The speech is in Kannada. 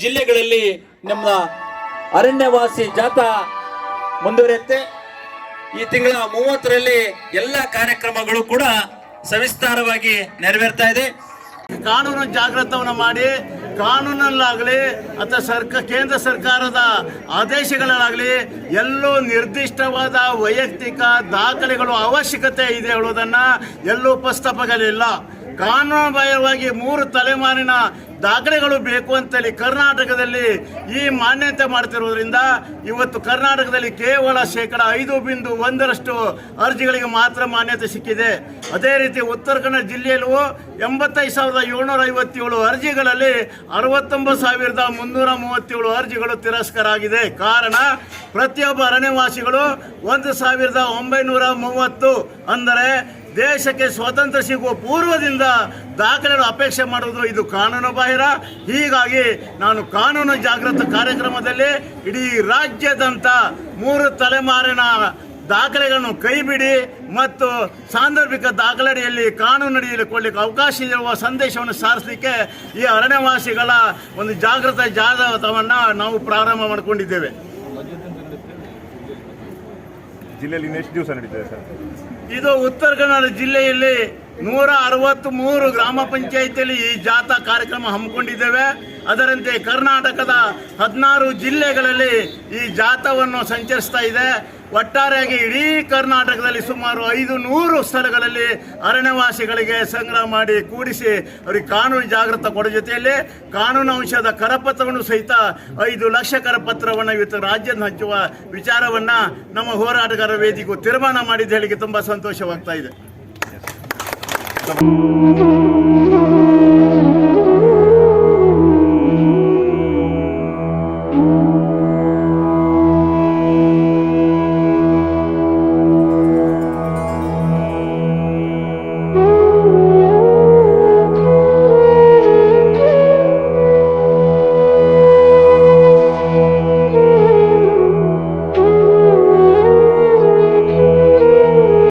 ಜಿಲ್ಲೆಗಳಲ್ಲಿ ನಮ್ಮ ಅರಣ್ಯವಾಸಿ ಜಾಥಾ ಮುಂದುವರಿಯುತ್ತೆ. ಈ ತಿಂಗಳ ಮೂವತ್ತರಲ್ಲಿ ಎಲ್ಲ ಕಾರ್ಯಕ್ರಮಗಳು ಕೂಡ ಸವಿಸ್ತಾರವಾಗಿ ನೆರವೇರ್ತಾ ಇದೆ. ಕಾನೂನು ಜಾಗೃತವನ್ನು ಮಾಡಿ, ಕಾನೂನಲ್ಲಾಗಲಿ ಅಥವಾ ಸರ್ಕ, ಕೇಂದ್ರ ಸರ್ಕಾರದ ಆದೇಶಗಳಲ್ಲಾಗಲಿ ಎಲ್ಲೂ ನಿರ್ದಿಷ್ಟವಾದ ವೈಯಕ್ತಿಕ ದಾಖಲೆಗಳು ಅವಶ್ಯಕತೆ ಇದೆ ಹೇಳುವುದನ್ನು ಎಲ್ಲೂ ಪ್ರಸ್ತಾಪಗಳಿಲ್ಲ ಕಾನೂನುಬಾಹಿರವಾಗಿ ಮೂರು ತಲೆಮಾರಿನ ದಾಖಲೆಗಳು ಬೇಕು ಅಂತೇಳಿ ಕರ್ನಾಟಕದಲ್ಲಿ ಈ ಮಾನ್ಯತೆ ಮಾಡ್ತಿರೋದ್ರಿಂದ ಇವತ್ತು ಕರ್ನಾಟಕದಲ್ಲಿ ಕೇವಲ ಶೇಕಡ ಐದು ಬಿಂದು ಒಂದರಷ್ಟು ಅರ್ಜಿಗಳಿಗೆ ಮಾತ್ರ ಮಾನ್ಯತೆ ಸಿಕ್ಕಿದೆ. ಅದೇ ರೀತಿ ಉತ್ತರ ಕನ್ನಡ ಜಿಲ್ಲೆಯಲ್ಲೂ ಎಂಬತ್ತೈದು ಸಾವಿರದ ಏಳ್ನೂರ ಐವತ್ತೇಳು ಅರ್ಜಿಗಳಲ್ಲಿ ಅರವತ್ತೊಂಬತ್ತು ಸಾವಿರದ ಮುನ್ನೂರ ಮೂವತ್ತೇಳು ಅರ್ಜಿಗಳು ತಿರಸ್ಕಾರ ಆಗಿದೆ. ಕಾರಣ ಪ್ರತಿಯೊಬ್ಬ ಅರಣ್ಯವಾಸಿಗಳು ಒಂದು ಸಾವಿರದ ಒಂಬೈನೂರ ಮೂವತ್ತು ಅಂದರೆ ದೇಶಕ್ಕೆ ಸ್ವಾತಂತ್ರ್ಯ ಸಿಗುವ ಪೂರ್ವದಿಂದ ದಾಖಲೆಗಳು ಅಪೇಕ್ಷೆ ಮಾಡುವುದು ಇದು ಕಾನೂನು ಬಾಹಿರ. ಹೀಗಾಗಿ ನಾನು ಕಾನೂನು ಜಾಗೃತ ಕಾರ್ಯಕ್ರಮದಲ್ಲಿ ಇಡೀ ರಾಜ್ಯದಂಥ ಮೂರು ತಲೆಮಾರಿನ ದಾಖಲೆಗಳನ್ನು ಕೈಬಿಡಿ ಮತ್ತು ಸಾಂದರ್ಭಿಕ ದಾಖಲೆಯಲ್ಲಿ ಕಾನೂನು ಅಡಿಯಲ್ಲಿ ಕೊಡಲಿಕ್ಕೆ ಅವಕಾಶ ಇರುವ ಸಂದೇಶವನ್ನು ಸಾರಿಸಲಿಕ್ಕೆ ಈ ಅರಣ್ಯವಾಸಿಗಳ ಒಂದು ಜಾಗೃತ ಜಾಗೃತವನ್ನು ನಾವು ಪ್ರಾರಂಭ ಮಾಡಿಕೊಂಡಿದ್ದೇವೆ. ಜಿಲ್ಲೆಯಲ್ಲಿ ಇನ್ನೆಷ್ಟು ದಿವಸ ನಡೀತದೆ ಸರ್? ಇದು ಉತ್ತರ ಕನ್ನಡ ಜಿಲ್ಲೆಯಲ್ಲಿ ನೂರ ಅರವತ್ತ್ ಮೂರು ಗ್ರಾಮ ಪಂಚಾಯಿತಿಯಲ್ಲಿ ಈ ಜಾಥಾ ಕಾರ್ಯಕ್ರಮ ಹಮ್ಮಿಕೊಂಡಿದ್ದೇವೆ. ಅದರಂತೆ ಕರ್ನಾಟಕದ ಹದಿನಾರು ಜಿಲ್ಲೆಗಳಲ್ಲಿ ಈ ಜಾಥಾವನ್ನು ಸಂಚರಿಸ್ತಾ ಇದೆ. ಒಟ್ಟಾರೆಯಾಗಿ ಇಡೀ ಕರ್ನಾಟಕದಲ್ಲಿ ಸುಮಾರು ಐದು ನೂರು ಸ್ಥಳಗಳಲ್ಲಿ ಅರಣ್ಯವಾಸಿಗಳಿಗೆ ಸಂಗ್ರಹ ಮಾಡಿ ಕೂಡಿಸಿ ಅವರಿಗೆ ಕಾನೂನು ಜಾಗೃತ ಕೊಡೋ ಜೊತೆಯಲ್ಲಿ ಕಾನೂನು ಅಂಶದ ಕರಪತ್ರವನ್ನು ಸಹಿತ ಐದು ಲಕ್ಷ ಕರಪತ್ರವನ್ನು ಇವತ್ತು ರಾಜ್ಯದ ಹಂಚುವ ವಿಚಾರವನ್ನು ನಮ್ಮ ಹೋರಾಟಗಾರ ವೇದಿಕೆ ತೀರ್ಮಾನ ಮಾಡಿದ್ದು ಹೇಳಿಕೆ ತುಂಬ ಸಂತೋಷವಾಗ್ತಾ ಇದೆ.